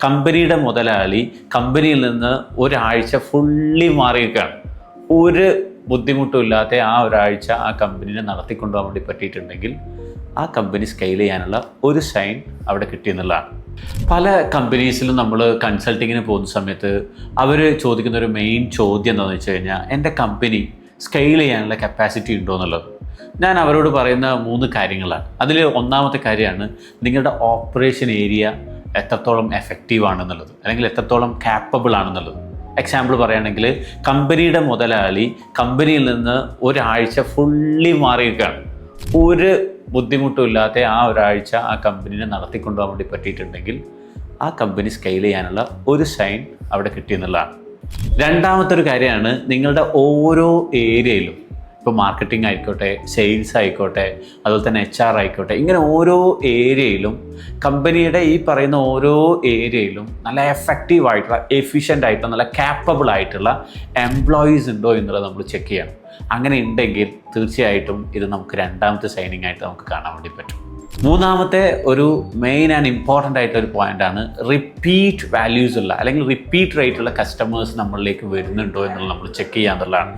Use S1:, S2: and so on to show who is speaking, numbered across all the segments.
S1: കമ്പനിയുടെ മുതലാളി കമ്പനിയിൽ നിന്ന് ഒരാഴ്ച ഫുള്ളി മാറിയിരിക്കുകയാണ്. ഒരു ബുദ്ധിമുട്ടും ഇല്ലാത്ത ആ ഒരാഴ്ച ആ കമ്പനിനെ നടത്തിക്കൊണ്ടുപോകാൻ വേണ്ടി പറ്റിയിട്ടുണ്ടെങ്കിൽ ആ കമ്പനി സ്കെയിൽ ചെയ്യാനുള്ള ഒരു സൈൻ അവിടെ കിട്ടിയെന്നുള്ളതാണ് പല കമ്പനീസിലും നമ്മൾ കൺസൾട്ടിങ്ങിന് പോകുന്ന സമയത്ത് അവർ ചോദിക്കുന്ന ഒരു മെയിൻ ചോദ്യം എന്താണെന്ന് വെച്ച് കഴിഞ്ഞാൽ എന്റെ കമ്പനി സ്കെയിൽ ചെയ്യാനുള്ള കപ്പാസിറ്റി ഉണ്ടോ എന്നുള്ളത്? ഞാൻ അവരോട് പറയുന്ന മൂന്ന് കാര്യങ്ങളാണ്. അതിൽ ഒന്നാമത്തെ കാര്യമാണ് നിങ്ങളുടെ ഓപ്പറേഷൻ ഏരിയ എത്രത്തോളം എഫക്റ്റീവ് ആണെന്നുള്ളത് അല്ലെങ്കിൽ എത്രത്തോളം കാപ്പബിൾ ആണെന്നുള്ളത്. എക്സാമ്പിൾ പറയുകയാണെങ്കിൽ കമ്പനിയുടെ മുതലാളി കമ്പനിയിൽ നിന്ന് ഒരാഴ്ച ഫുള്ളി മാറിയിരിക്കുകയാണ്. ഒരു ബുദ്ധിമുട്ടും ഇല്ലാതെ ആ ഒരാഴ്ച ആ കമ്പനിനെ നടത്തിക്കൊണ്ടുപോകാൻ വേണ്ടി പറ്റിയിട്ടുണ്ടെങ്കിൽ ആ കമ്പനി സ്കെയിൽ ചെയ്യാനുള്ള ഒരു സൈൻ അവിടെ കിട്ടിയെന്നുള്ളതാണ് രണ്ടാമത്തെ ഒരു കാര്യമാണ് നിങ്ങളുടെ ഓരോ ഏരിയയിലും ഇപ്പോൾ മാർക്കറ്റിംഗ് ആയിക്കോട്ടെ സെയിൽസ് ആയിക്കോട്ടെ അതുപോലെ തന്നെ എച്ച് ആർ ആയിക്കോട്ടെ ഇങ്ങനെ ഓരോ ഏരിയയിലും കമ്പനിയുടെ ഈ പറയുന്ന ഓരോ ഏരിയയിലും നല്ല എഫക്റ്റീവ് ആയിട്ടുള്ള എഫിഷ്യന്റ് ആയിട്ടുള്ള നല്ല കാപ്പബിൾ ആയിട്ടുള്ള എംപ്ലോയീസ് ഉണ്ടോ എന്നുള്ളത് നമ്മൾ ചെക്ക് ചെയ്യണം. അങ്ങനെ ഉണ്ടെങ്കിൽ തീർച്ചയായിട്ടും ഇത് നമുക്ക് രണ്ടാമത്തെ സൈനിങ് ആയിട്ട് നമുക്ക് കാണാൻ വേണ്ടി പറ്റും. മൂന്നാമത്തെ ഒരു മെയിൻ ആൻഡ് ഇമ്പോർട്ടന്റ് ആയിട്ടുള്ള ഒരു പോയിന്റാണ് റിപ്പീറ്റ് വാല്യൂസ് ഉള്ള അല്ലെങ്കിൽ റിപ്പീറ്റ് റേറ്റ് ഉള്ള കസ്റ്റമേഴ്സ് നമ്മളിലേക്ക് വരുന്നുണ്ടോ എന്നുള്ളത് നമ്മൾ ചെക്ക് ചെയ്യാന്നുള്ളതാണ്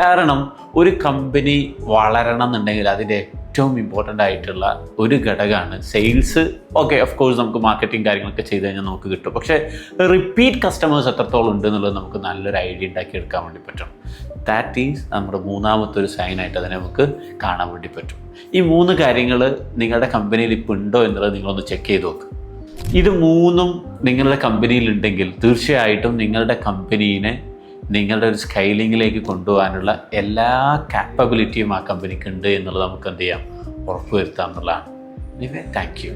S1: കാരണം ഒരു കമ്പനി വളരണം എന്നുണ്ടെങ്കിൽ അതിന്റെ ഏറ്റവും ഇമ്പോർട്ടന്റ് ആയിട്ടുള്ള ഒരു ഘടകമാണ് സെയിൽസ് ഓക്കെ ഓഫ് കോഴ്സ് നമുക്ക് മാർക്കറ്റിംഗ് കാര്യങ്ങളൊക്കെ ചെയ്ത് കഴിഞ്ഞാൽ നമുക്ക് കിട്ടും. പക്ഷേ റിപ്പീറ്റ് കസ്റ്റമേഴ്സ് എത്രത്തോളം ഉണ്ട് എന്നുള്ളത് നമുക്ക് നല്ലൊരു ഐഡിയ ഉണ്ടാക്കി എടുക്കാൻ വേണ്ടി പറ്റും. ദാറ്റ് ഈസ് നമ്മുടെ മൂന്നാമത്തെ ഒരു സൈനായിട്ട് അതിനെ നമുക്ക് കാണാൻ വേണ്ടി പറ്റും. ഈ മൂന്ന് കാര്യങ്ങൾ നിങ്ങളുടെ കമ്പനിയിൽ ഇപ്പോൾ ഉണ്ടോ എന്നുള്ളത് നിങ്ങളൊന്ന് ചെക്ക് ചെയ്ത് നോക്ക്. ഇത് മൂന്നും നിങ്ങളുടെ കമ്പനിയിൽ ഉണ്ടെങ്കിൽ തീർച്ചയായിട്ടും നിങ്ങളുടെ കമ്പനീനെ നിങ്ങളുടെ ഒരു സ്കൈലിങ്ങിലേക്ക് കൊണ്ടുപോകാനുള്ള എല്ലാ കാപ്പബിലിറ്റിയും ആ കമ്പനിക്ക് ഉണ്ട് എന്നുള്ളത് നമുക്ക് എന്ത് ചെയ്യാം? ഉറപ്പുവരുത്താം എന്നുള്ളതാണ്. Thank you